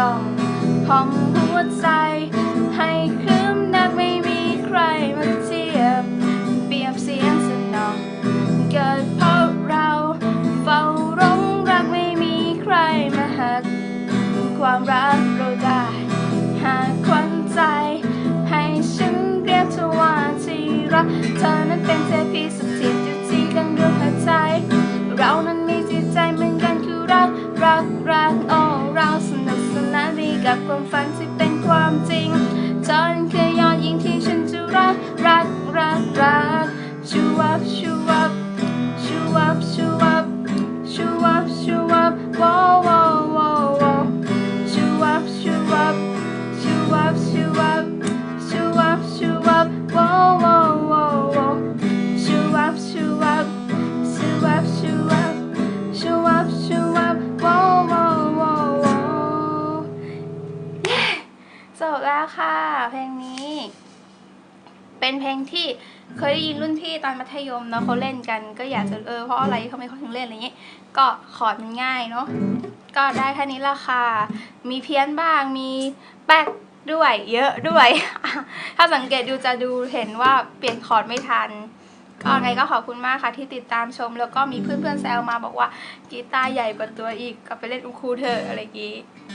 กองของหัวใจ ให้คืมนักไม่มีใครมาเทียบ เปรียบเสียงสนอง เกิดเพราะเราเฝ้าร้องรักไม่มีใครมาหัก ความรักเราได้ หากคนใจ ให้ฉันเรียกธอว่าที่รัก เธอนั้นเป็นเทพีสถิตอยู่ที่กลางดวงหัวใจ เรานั้น งนี้ เป็นเพลงที่เคยได้ยินรุ่นพี่ตอนมัธยมเนาะเขาเล่นกัน ก็อยากจะเออเพราะอะไรเขาไม่เขาถึงเล่นอะไรเงี้ยก็คอร์ดมันง่ายเนาะก็ได้แค่นี้ละค่ะ มีเพี้ยนบ้างมีแป๊กด้วย เยอะด้วย ถ้าสังเกตดูจะดูเห็นว่าเปลี่ยนคอร์ดไม่ทันก็ไงก็ขอบคุณมากค่ะที่ติดตามชม แล้วก็มีเพื่อนๆแซวมาบอกว่ากีตาร์ใหญ่กว่าตัวอีกก็ไปเล่นอูคูเถอะอะไรอย่างงี้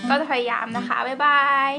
ก็จะพยายามนะคะ บ๊ายบาย